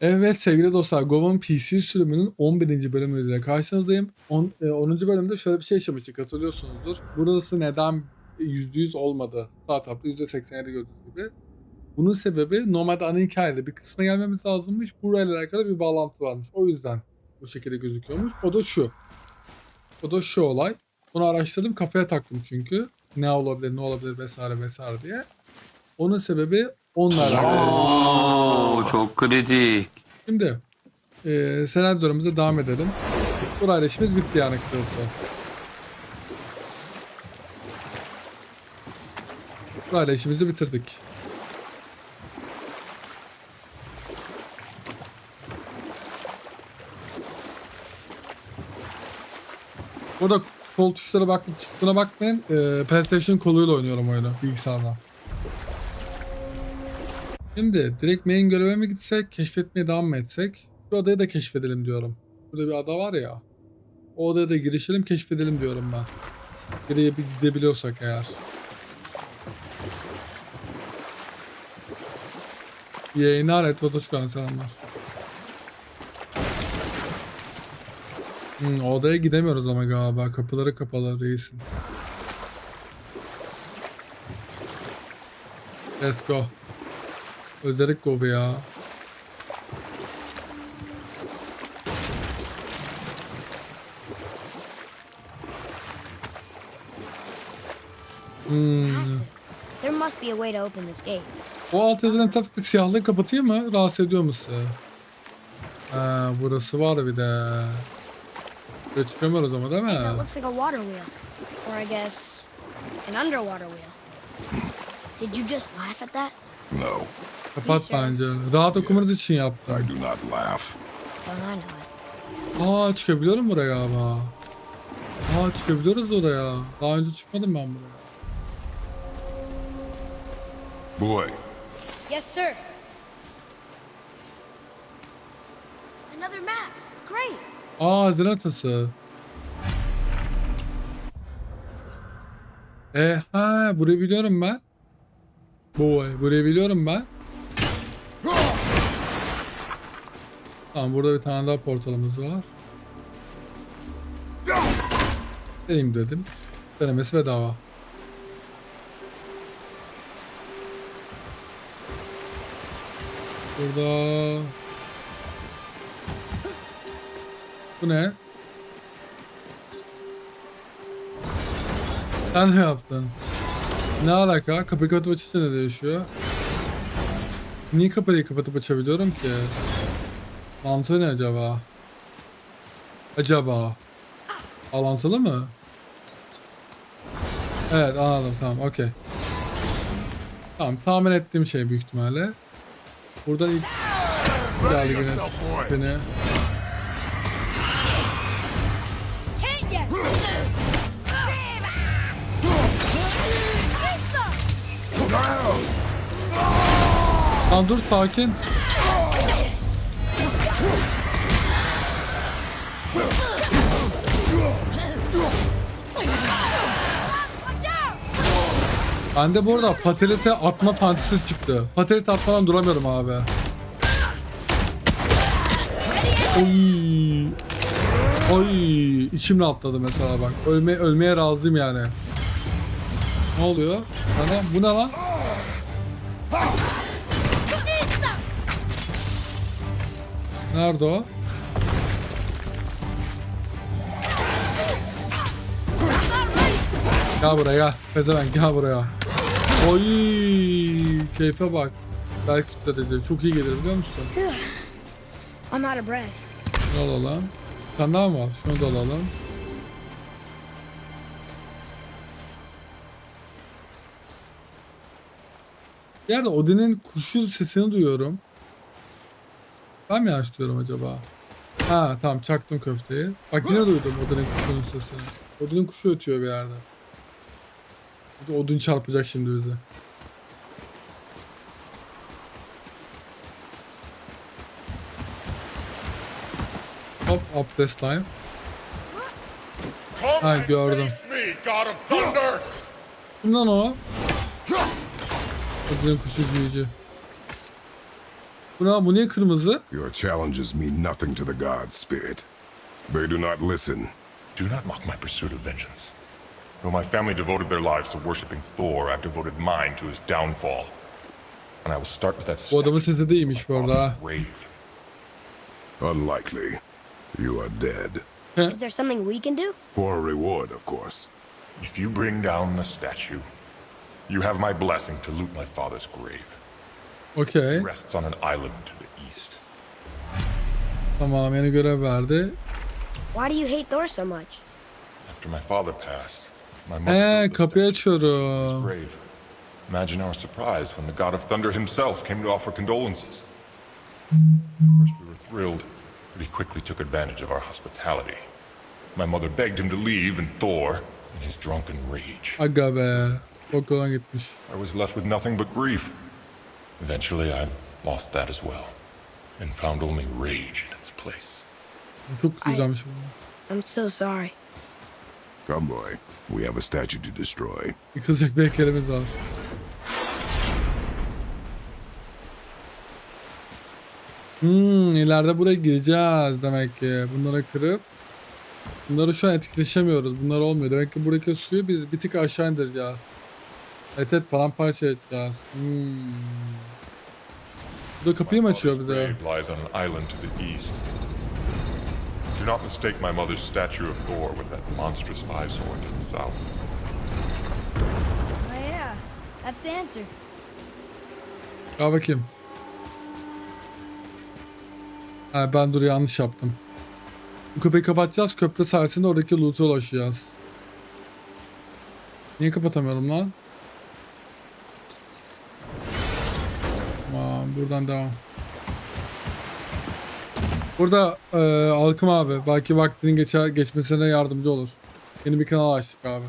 Evet sevgili dostlar Gov'un PC sürümünün 11. bölümüyle karşınızdayım. 10. e, 10. bölümde şöyle bir şey yaşamıştık hatırlıyorsunuzdur. Burası neden %100 olmadı? Startup'ta %87 gördüğünüz gibi. Bunun sebebi normalde ana hikayede bir kısmına gelmemiz lazımmış. Burayla alakalı bir bağlantı varmış. O yüzden bu şekilde gözüküyormuş. O da şu. O da şu olay. Bunu araştırdım kafaya taktım çünkü. Ne olabilir ne olabilir vesaire vesaire diye. Onun sebebi alakalı. Oo, çok kritik. Şimdi e, senaryolarımıza devam edelim. Burayla işimiz bitti yani kısası. Burayla işimizi bitirdik. Burada kol tuşlara bak çıktığına bakmayın. E, PlayStation koluyla oynuyorum oyunu bilgisayarla. Şimdi direkt main göreve mi gitsek, keşfetmeye devam mı etsek? Şu adayı da keşfedelim diyorum. Burada bir ada var ya. O odaya da girişelim, keşfedelim diyorum ben. Geriye bir gidebiliyorsak eğer. Yayınlar et Vatoşkan'a selamlar. Hmm, o odaya gidemiyoruz ama galiba. Kapıları kapalı reisin. Let's go. Özledik Gobi ya. Hmm. There must be a way to open this gate. O alt edilen tık siyahlığı kapatayım mı? Rahatsız ediyor musun? Ha, burası var bir de. Buraya çıkamıyoruz ama değil mi? That looks like a water wheel. Or I guess an underwater wheel. Did you just laugh at that? No, Kapat bence. Rahat okumanız için yaptım. I do not laugh. Aa çıkabiliyorum buraya galiba. Aa çıkabiliyoruz oraya. Daha önce çıkmadım ben buraya. Boy, Yes, sir. Another map. Great. Aa Haziran atası. E ha burayı biliyorum ben. Boy burayı biliyorum ben. Tamam burada bir tane daha portalımız var. Deneyim dedim. Denemesi bedava. Burada Bu ne? Sen ne yaptın? Ne alaka? Kapıyı kapatıp açınca ne değişiyor? Niye kapıyı kapatıp açabiliyorum ki? Mantığı ne acaba? Acaba? Bağlantılı mı? Evet anladım tamam okey. Tamam tahmin ettiğim şey büyük ihtimalle. Buradan ilk geldi beni. Lan dur sakin. Bende bu arada fatalite atma fantezisi çıktı. Fatalite atmadan duramıyorum abi. Oy. Oy. içim rahatladı mesela bak. Ölme, ölmeye razıyım yani. Ne oluyor? Sana bu ne lan? Nerede o? Gel buraya. Pezevenk gel buraya. Oy keyfe bak. Belki kütledeceğim. Çok iyi gelir biliyor musun? I'm out of breath. Şunu alalım. Daha mı var? Şunu da alalım. Bir yerde Odin'in kuşu sesini duyuyorum. Ben mi yanlış acaba? Ha tamam çaktım köfteyi. Bak yine duydum Odin'in kuşunun sesini. Odin'in kuşu ötüyor bir yerde. Bir de Odin çarpacak şimdi bize. Hop abdest time. Come Ha gördüm. face me, God of Thunder! Kim lan o? Odin'in kuşu büyücü. Bu ne? Bu niye kırmızı? Your challenges mean nothing to the gods, Spirit. They do not listen. Do not mock my pursuit of vengeance. Though my family devoted their lives to worshipping Thor, I've devoted mine to his downfall. And I will start with that Bu adamın statue sesi de iyiymiş bu arada. ha. grave. Unlikely. You are dead. Is there something we can do? For a reward, of course. If you bring down the statue, you have my blessing to loot my father's grave. Okey. It rests on an island to the east. Tamam yeni görev verdi. Why do you hate Thor so much? After my father passed, my mother He built the kapıyı statue to açıyorum. grave. Imagine our surprise when the god of thunder himself came to offer condolences. At first we were thrilled, but he quickly took advantage of our hospitality. My mother begged him to leave, and Thor, in his drunken rage, Aga be. Çok gitmiş. I was left with nothing but grief. Eventually, I lost that as well, and found only rage in its place. Çok güzelmiş bu. I'm so sorry. Come, boy. We have a statue to destroy. Yıkılacak bir heykelimiz var. Hmm, ileride buraya gireceğiz demek ki. Bunları kırıp Bunları şu an etkileşemiyoruz. Bunlar olmuyor. Demek ki buradaki suyu biz bir tık aşağı indireceğiz. Evet evet paramparça edeceğiz. Hmm. Bu da kapıyı mı açıyor bize? grave lies on an island to the east. Do not mistake my mother's statue of Thor with that monstrous eyesore to the south. Oh yeah, that's the answer. Gel bakayım. Ha, ben dur yanlış yaptım. Bu kapıyı kapatacağız. Köprü sayesinde oradaki loot'a ulaşacağız. Niye kapatamıyorum lan? Buradan devam. Burada e, Alkım abi belki vaktinin geçer, geçmesine yardımcı olur. Yeni bir kanal açtık abi.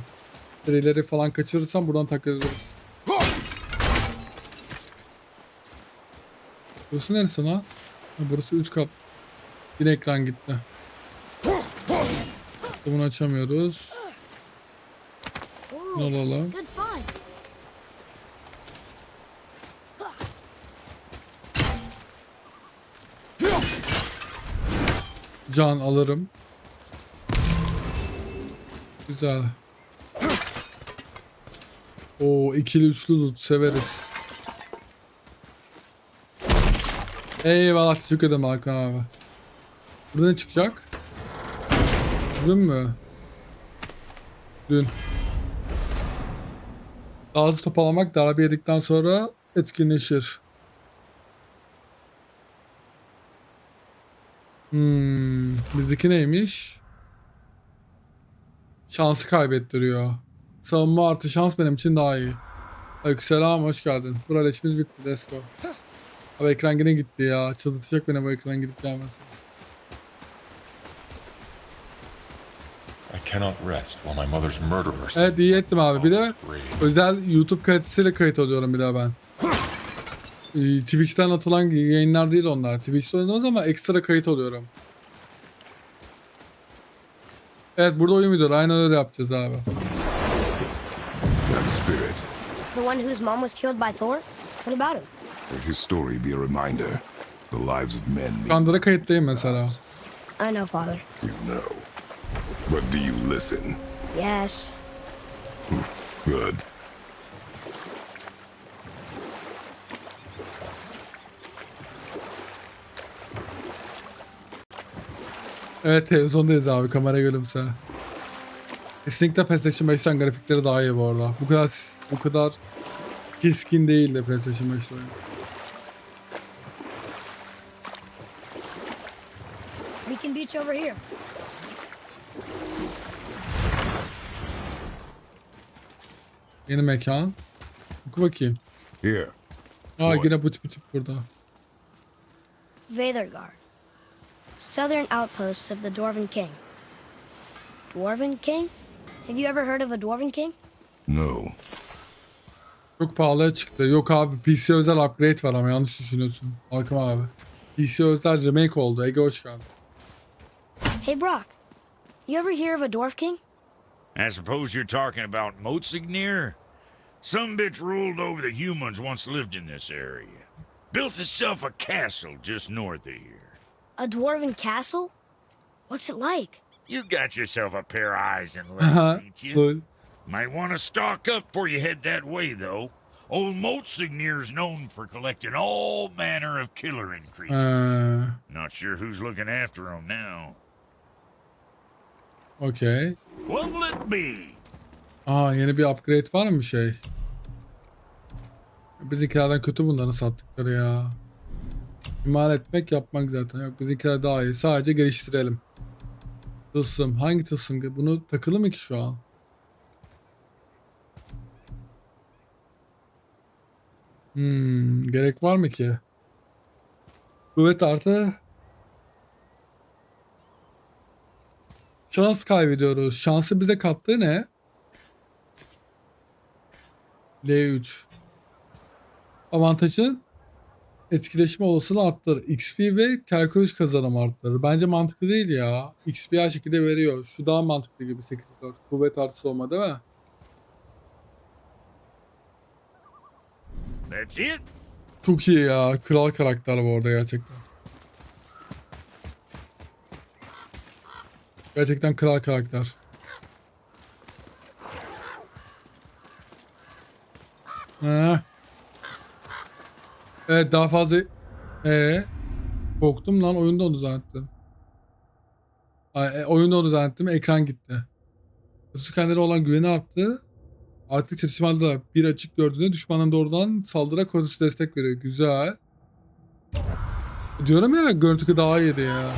Serileri falan kaçırırsam buradan takip ederiz. Burası neresi lan? Burası 3 kat. Bir ekran gitti. Bunu açamıyoruz. Ne alalım? Good find. Can alırım. Güzel. Oo ikili üçlü loot severiz. Eyvallah teşekkür ederim Hakan abi. Burada ne çıkacak? Dün mü? Dün. Daha hızlı toparlamak darbe yedikten sonra etkinleşir. Hmm, bizdeki neymiş? Şansı kaybettiriyor. Savunma artı şans benim için daha iyi. Aleykümselam hoş geldin. Burada işimiz bitti. Let's go. Abi ekran yine gitti ya. Çıldırtacak beni bu ekran gidip gelmesi. I cannot rest while my mother's murderer Evet iyi ettim abi. Bir de özel YouTube kalitesiyle kayıt alıyorum bir daha ben. Ee, Twitch'ten atılan yayınlar değil onlar. Twitch'te oynadığımız ama ekstra kayıt alıyorum. Evet burada oyun videoları. Aynen öyle yapacağız abi. That spirit. The one whose mom was killed by Thor? What about him? Let his story be a reminder. The lives of men mean Kandıra kayıttayım mesela. I know, Father. you know. But do you listen? Yes. Good. Evet televizyondayız abi kamera gülümse. Kesinlikle PlayStation 5'ten grafikleri daha iyi bu arada. Bu kadar bu kadar keskin değil de PlayStation 5'te oyun. We can beach over here. Yeni mekan. Oku bakayım. Here. Aa yine bu tip bu tip burada. Veathergard. Southern outposts of the Dwarven King. Dwarven King? Have you ever heard of a Dwarven King? No. Çok pahalıya çıktı. Yok abi PC özel upgrade var ama yanlış düşünüyorsun. Hakim abi. PC özel remake oldu. Ege hoş geldin. Hey, Brock. You ever hear of a Dwarf King? I suppose you're talking about Motsignir? Some bitch ruled over the humans once lived in this area. built itself a castle just north of here. A dwarven castle? What's it like? You got yourself a pair of eyes and Haha, legs, uh-huh. ain't you? lol. Might want to stock up before you head that way, though. Old Motsignir's known for collecting all manner of killer creatures. Ee, Not sure who's looking after after 'em now. Okay. What'll it be? Aa yeni bir upgrade var mı bir şey? Bizimkilerden kötü bunların sattıkları ya. İmal etmek yapmak zaten. Yok bizimkiler daha iyi. Sadece geliştirelim. Tılsım. Hangi tılsım? Bunu takılı mı ki şu an? Hmm, gerek var mı ki? Kuvvet artı Şans kaybediyoruz. Şansı bize kattığı ne? L3. Avantajı etkileşme olasılığı arttırır. XP ve kalkülüs kazanım arttırır. Bence mantıklı değil ya. XP her şekilde veriyor. Şu daha mantıklı gibi 8 4. Kuvvet artısı olma değil mi? That's it? Çok iyi ya. Kral karakter bu arada gerçekten. Gerçekten kral karakter. Heh. Evet daha fazla... Ee, korktum lan oyunda onu zannettim. Ay, e, oyunda onu zannettim ekran gitti. Yusuf kendine olan güveni arttı. Artık çatışmada bir açık gördüğünde düşmanın doğrudan saldıra korusu destek veriyor. Güzel. Diyorum ya görüntü daha iyiydi ya.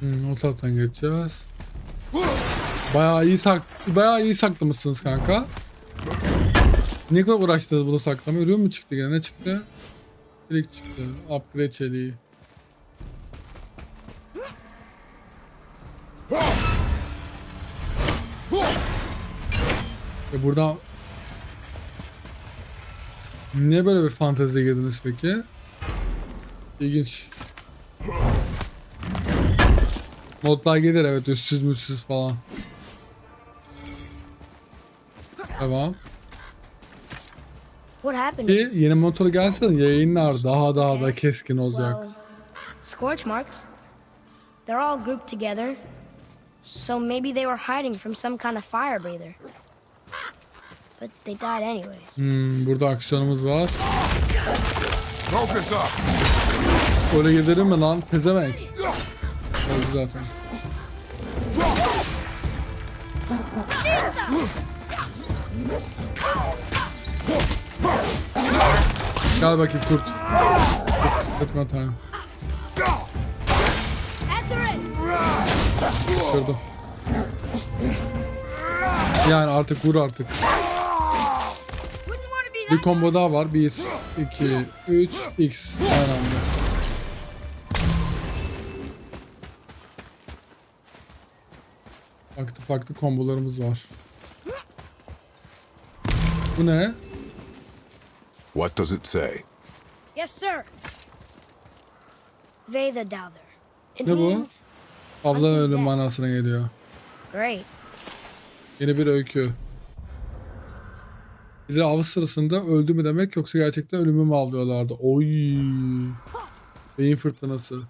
Hmm, o taraftan geçeceğiz. Bayağı iyi sak bayağı iyi saklamışsınız kanka. Ne kadar uğraştınız bunu saklamaya? Ürün mü çıktı gene? Ne çıktı? Çelik çıktı. Upgrade çeliği. E burada Niye böyle bir fanteziye girdiniz peki? İlginç. Modlar gelir evet üstsüz müstsüz falan. Tamam. What happened? Ki yeni motor gelse de yayınlar daha daha da keskin olacak. Well, scorch marks. They're all grouped together. So maybe they were hiding from some kind of fire breather. But they died anyways. Hmm, burada aksiyonumuz var. Focus up! Öyle gidelim mi lan? Pezevenk. Oldu zaten. Gel bakayım kurt. Kurt, Kırtma ready! Kırdım. Yani artık vur artık. Bir combo daha var. 1, 2, 3, X. Aynı Farklı kombolarımız var. Bu ne? What does it say? Yes, sir. Veda Douther. It Ne bu? means Ablan ölüm manasına geliyor. great. Yeni bir öykü. Biri av sırasında öldü mü demek yoksa gerçekten ölümü mü avlıyorlardı? Oy. Beyin fırtınası.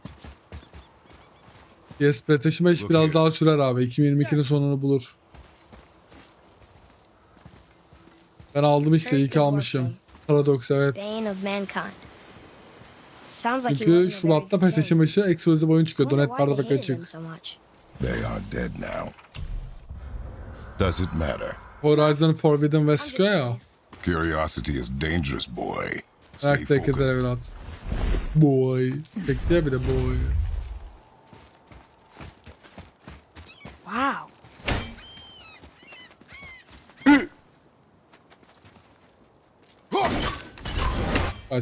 Yes, taşıma iş Look biraz here. daha sürer abi. 2022'nin sonunu bulur. Ben aldım işte iyi ki almışım. Paradoks evet. Bane of mankind. Sounds like he Çünkü wasn't a very Şubat'ta good PlayStation king. 5'i Exclusive oyun I çıkıyor. wonder Donet why barda they bak hated him açık. so much. They are dead now. Does it matter? Horizon Forbidden West just çıkıyor ya. curious. Curiosity is dangerous, boy. Stay focused. evlat. Boy. Çekti ya bir de boy. Wow.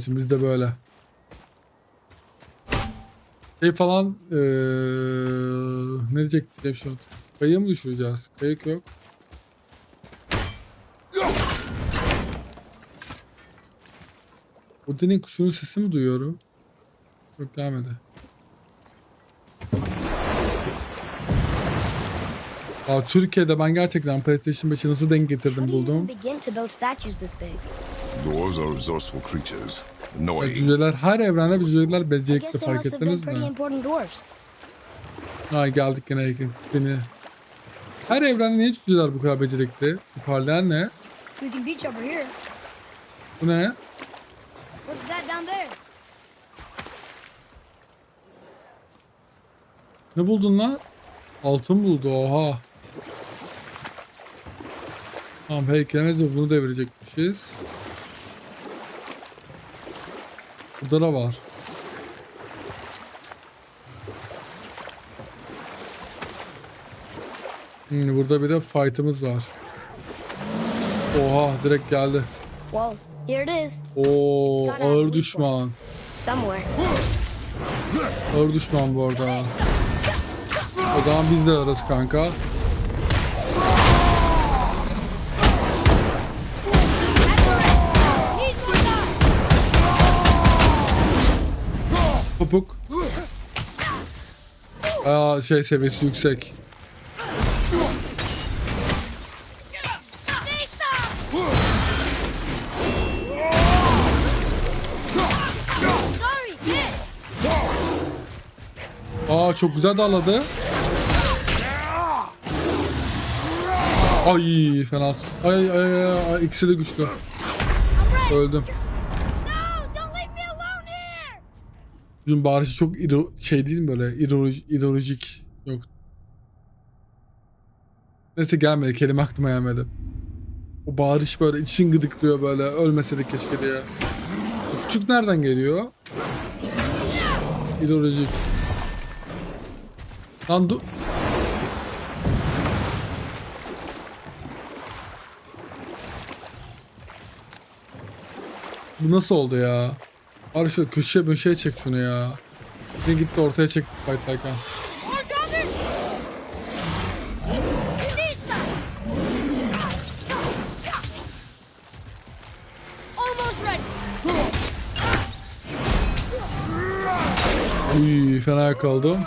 Şimdi bizde böyle. Şey falan eee ne diyecektim şu an? Kayığı mı düşüreceğiz? Kayık yok. Odin'in kuşunun sesi mi duyuyorum? Yok gelmedi. Aa, Türkiye'de ben gerçekten PlayStation 5'i nasıl denk getirdim buldum. Annoying. cüceler her evrende bir cüceler I guess becerikli fark ettiniz pretty mi? important dwarves. Ha geldik yine yakın tipini. Her evrende niye cüceler bu kadar becerikli? Şu parlayan ne? We can beach over here. Bu ne? What's that down there? Ne buldun lan? Altın buldu oha. Tamam heykelimiz de bunu devirecekmişiz. Burada da var. Hmm, burada bir de fight'ımız var. Oha direkt geldi. Well, here it is. Oo ağır düşman. Somewhere. Ağır düşman bu arada. O zaman biz de ararız kanka. Topuk. Aa, şey seviyesi yüksek. Aa çok güzel darladı. Ay fena. Ay ay ay, ay ikisi de güçlü. Öldüm. No, don't leave me alone here. Bizim bağırışı çok iro şey değil mi böyle ideolojik yok. Neyse gelmedi kelime aklıma gelmedi. O bağırış böyle için gıdıklıyor böyle ölmese keşke diye. O küçük nereden geliyor? İdeolojik. Lan dur. Bu nasıl oldu ya? Abi şu köşeye böşeye çek şunu ya. Ne gitti ortaya çek. Almost ready. Uy fena yakaladım.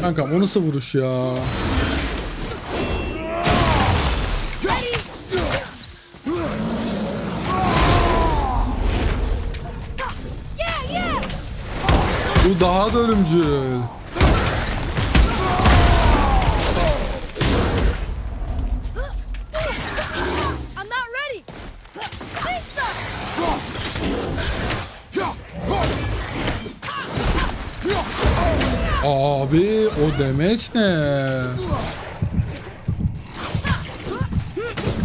Kankam o nasıl vuruş ya? Bu daha da ölümcül. Abi o demeç ne?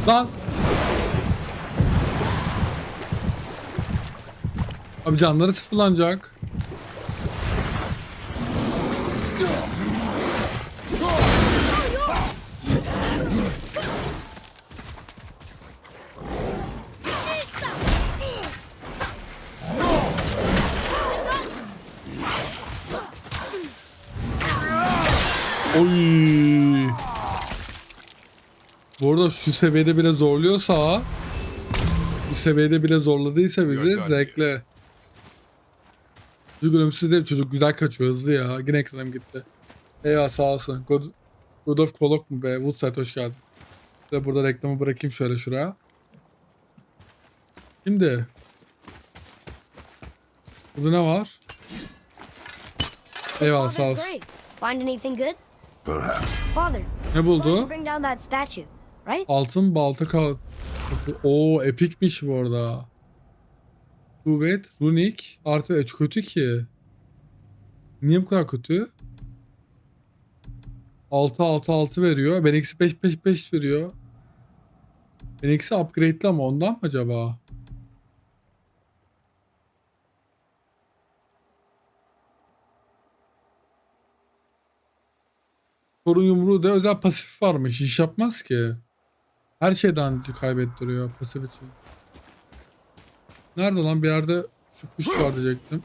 Lan. Abi canları sıfırlanacak. Oy. Bu arada şu seviyede bile zorluyorsa bu seviyede bile zorladıysa bizi zevkle. Çocuk ölümsüz değil çocuk güzel kaçıyor hızlı ya. Yine ekranım gitti. Eyvah sağ olsun. God, God of Kolok mu be? Woodside hoş geldin. Size burada reklamı bırakayım şöyle şuraya. Şimdi. Burada ne var? Eyvallah sağ olsun. Find anything good? Perhaps. Father, Ne buldu? bring down that statue, right? Altın balta kal. Oo epikmiş bu arada. Kuvvet, runik, artı üç kötü ki. Niye bu kadar kötü? 6 6 6 veriyor. Ben eksi 5 5 5 veriyor. Ben eksi upgrade'li ama ondan mı acaba? Sorun yumruğu da özel pasif varmış. İş yapmaz ki. Her şeyden kaybettiriyor pasif için. Nerede lan bir yerde şu kuş var diyecektim.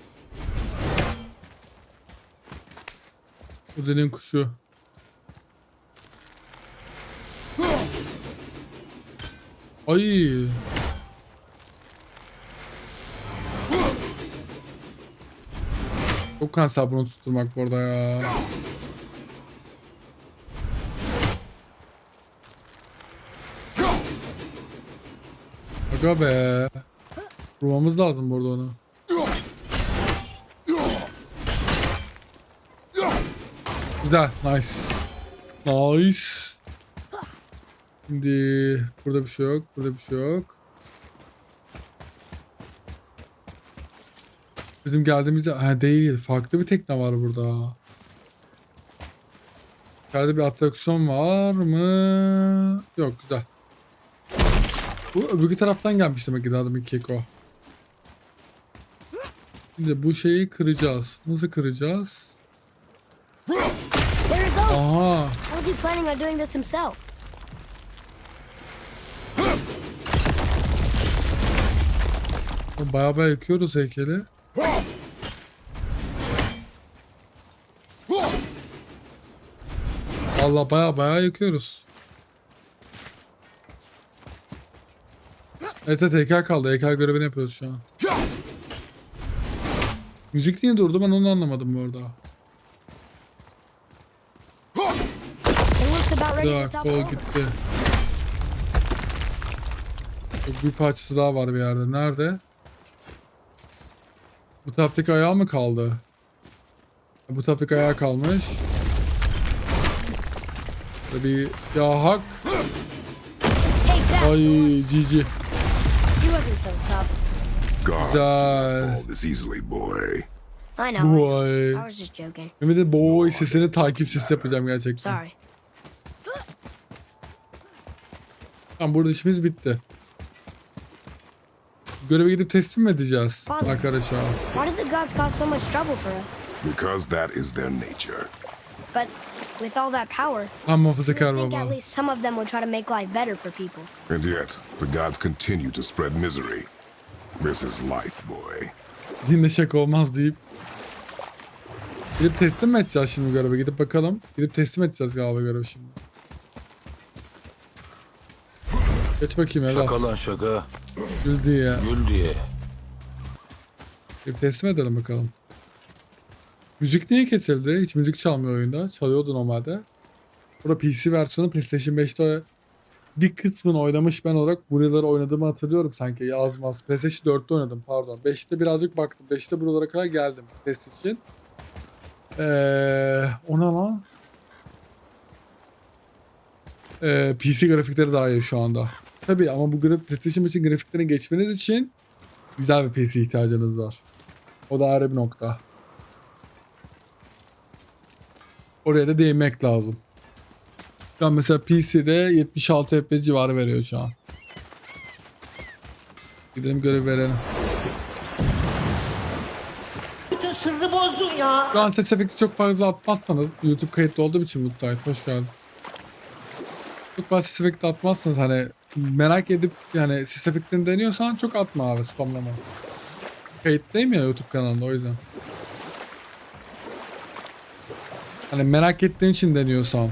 Bu dediğin kuşu. Ay. Çok kanser bunu tutturmak bu arada ya. Aga be. Vurmamız lazım burada onu. Güzel. Nice. Nice. Şimdi burada bir şey yok. Burada bir şey yok. Bizim geldiğimizde ha değil. Farklı bir tekne var burada. İçeride bir atraksiyon var mı? Yok güzel. Bu öbür taraftan gelmiş demek ki daha demin Keko. Şimdi bu şeyi kıracağız. Nasıl kıracağız? Aha. How's he planning on doing this himself? Baya baya yıkıyoruz heykeli. Allah baya baya yıkıyoruz. Evet evet heykel kaldı. Heykel görevini yapıyoruz şu an. Müzik niye durdu ben onu anlamadım bu arada. O over. gitti. Bir parçası daha var bir yerde. Nerede? Bu taraftaki ayağı mı kaldı? Bu taraftaki ayağı kalmış. Bir ya hak. Ay GG. Tough. Gods Güzel. don't fall this easily, boy. I know. Vay. I was just joking. Mehmet'in boy sesini takipsiz yapacağım gerçekten. Sorry. Tamam burada işimiz bitti. Göreve gidip teslim mi edeceğiz Father. arkadaşlar? Why did the gods cause so much trouble for us? Because that is their nature. But with all that power, Tam I muhafazakar think at least some of them would try to make life better for people. And yet, the gods continue to spread misery. This is life, boy. Dinle şaka olmaz deyip Gidip teslim mi edeceğiz şimdi görevi? Gidip bakalım. Gidip teslim edeceğiz galiba görevi şimdi. Geç bakayım evlat. Şaka lan şaka. Gül diye. Gül diye. Gidip teslim edelim bakalım. Müzik niye kesildi? Hiç müzik çalmıyor oyunda. Çalıyordu normalde. Burada PC versiyonu PlayStation 5'te bir kısmını oynamış ben olarak buraları oynadığımı hatırlıyorum sanki yazmaz. PlayStation 4'te oynadım pardon. 5'te birazcık baktım. 5'te buralara kadar geldim test için. Eee ona lan. Eee PC grafikleri daha iyi şu anda. Tabii ama bu grafik PlayStation için grafiklerini geçmeniz için güzel bir PC ihtiyacınız var. O da ayrı bir nokta. Oraya da değinmek lazım. Şu an mesela PC'de 76 FPS civarı veriyor şu an. Gidelim görev verelim. Bütün sırrı bozdun ya. Şu an ses efekti çok fazla atmazsanız YouTube kayıtlı olduğum için mutluyum. Hoş geldin. Çok fazla ses efekti atmazsanız hani merak edip yani ses efektini deniyorsan çok atma abi spamlama. Kayıttayım ya YouTube kanalında o yüzden. Hani merak ettiğin için deniyorsan.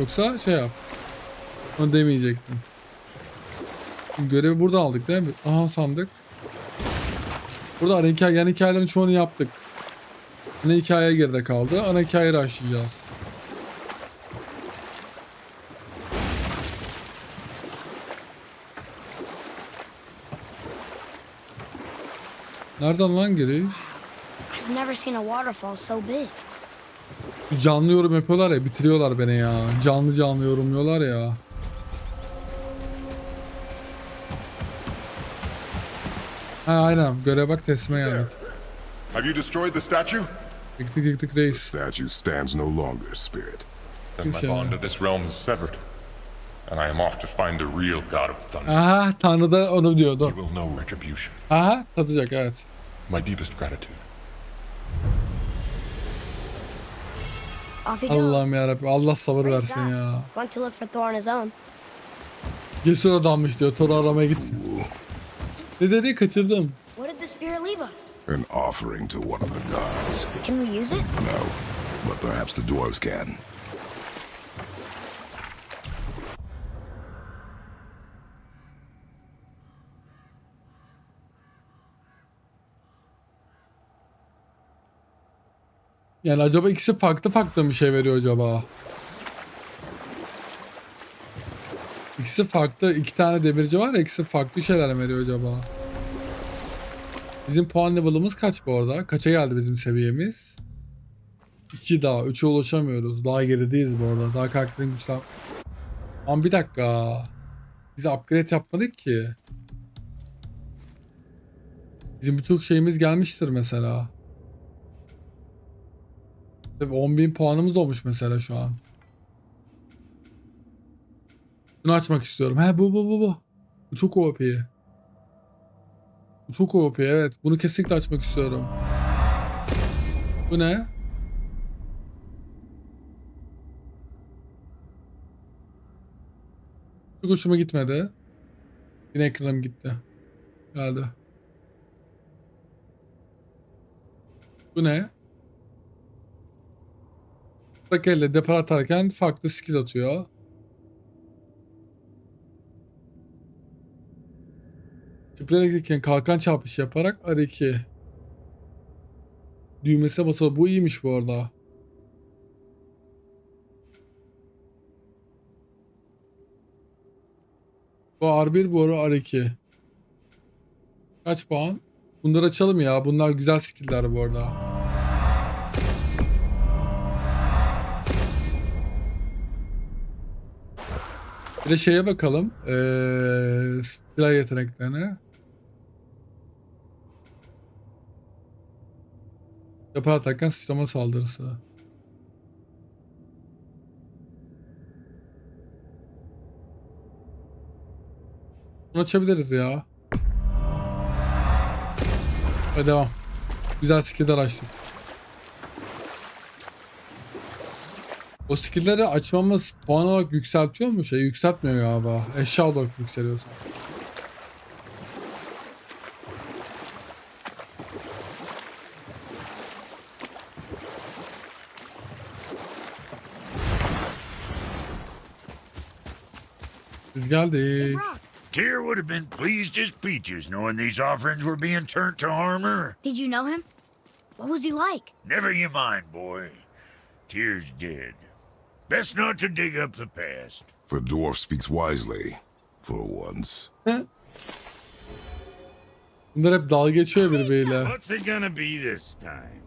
Yoksa şey yap. Onu demeyecektim. Şimdi görevi buradan aldık değil mi? Aha sandık. Burada ana hikaye, yan hikayelerin çoğunu yaptık. Ana hikaye geride kaldı. Ana hikayeyi açacağız. Nereden lan giriş? I've never seen a waterfall so big. Canlı yorum yapıyorlar ya bitiriyorlar beni ya. Canlı canlı yorumluyorlar ya. Ha aynen görev bak teslime geldik. Have you destroyed the statue? Yıktık yıktık reis. Statue stands no longer, spirit. Then my bond to this realm is severed. And I am off to find the real God of Thunder. Aha Tanrı da onu diyordu. He will know retribution. Aha tadacak evet. My deepest gratitude. Allah'ım yarabbim Allah sabır versin ya. Went to look for Thor on his own. Cesur adammış diyor. Thor'u aramaya gitti. Ne dedi kaçırdım. What did the spear leave us? An offering to one of the gods. Can we use it? No, but perhaps the dwarves can. Yani acaba ikisi farklı farklı bir şey veriyor acaba? İkisi farklı, iki tane demirci var ya ikisi farklı şeyler mi veriyor acaba? Bizim puan level'ımız kaç bu arada? Kaça geldi bizim seviyemiz? 2 daha. 3'e ulaşamıyoruz. Daha gerideyiz bu arada. Daha karakterin güçlen... Ama bir dakika. Biz upgrade yapmadık ki. Bizim birçok şeyimiz gelmiştir mesela. Tabii 10.000 puanımız olmuş mesela şu an. Bunu açmak istiyorum. He bu bu bu bu. Bu çok OP. Bu çok OP evet. Bunu kesinlikle açmak istiyorum. Bu ne? Çok hoşuma gitmedi. Yine ekranım gitti. Geldi. Bu ne? Tek elle depar atarken farklı skill atıyor. Çıplayarak kalkan çarpışı yaparak R2. Düğmesine basılı. Bu iyiymiş bu arada. Bu R1 bu ara R2. Kaç puan? Bunları açalım ya. Bunlar güzel skill'ler bu arada. Bir de şeye bakalım. Ee, silah yeteneklerine. Yapar atarken sıçrama saldırısı. Bunu açabiliriz ya. Hadi devam. Güzel skill'ler açtık. O skill'leri açmamız puan olarak yükseltiyor mu şey? Yükseltmiyor galiba. Eşya olarak yükseliyor sadece. Biz geldik. Tyr would have been pleased as peaches knowing these offerings were being turned to armor. Did you know him? What was he like? Never you mind, boy. Tyr's dead. Best not to dig up the past. The dwarf speaks wisely, for once. Bunlar hep dalga geçiyor birbiriyle. What's it gonna be this time?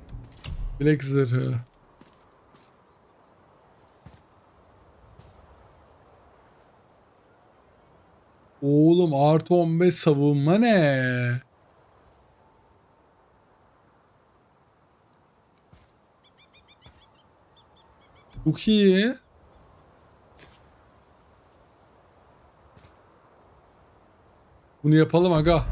Bilek zırhı. Oğlum artı 15 savunma ne? Çok iyi. Bunu yapalım aga.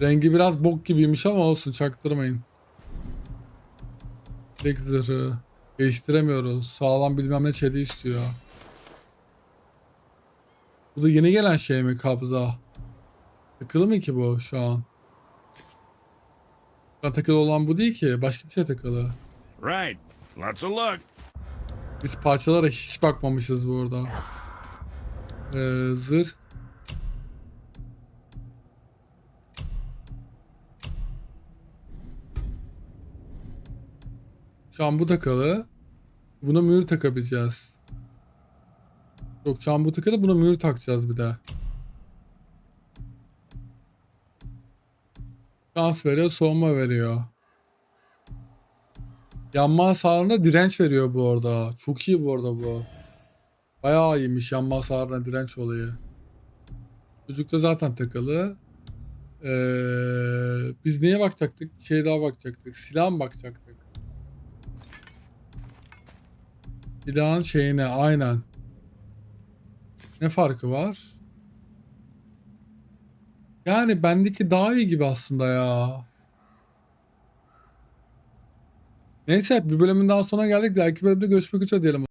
Rengi biraz bok gibiymiş ama olsun çaktırmayın. Zırhı. Değiştiremiyoruz. Sağlam bilmem ne çeli istiyor. Bu da yeni gelen şey mi kabza? Takılı mı ki bu şu an? An takılı olan bu değil ki. Başka bir şey takılı. Right. Lots of luck. Biz parçalara hiç bakmamışız burada. Ee, zırh. Şu an bu takılı. Buna mühür takabileceğiz. Yok şu an bu takılı buna mühür takacağız bir de. Şans veriyor, soğuma veriyor. Yanma hasarına direnç veriyor bu arada. Çok iyi bu arada bu. Bayağı iyiymiş yanma hasarına direnç olayı. Çocukta zaten takılı. Ee, biz neye bakacaktık? Şey daha bakacaktık. Silah mı bakacaktık? Silahın şeyine aynen. Ne farkı var? Yani bendeki daha iyi gibi aslında ya. Neyse bir bölümün daha sonuna geldik. Belki bölümde görüşmek üzere diyelim.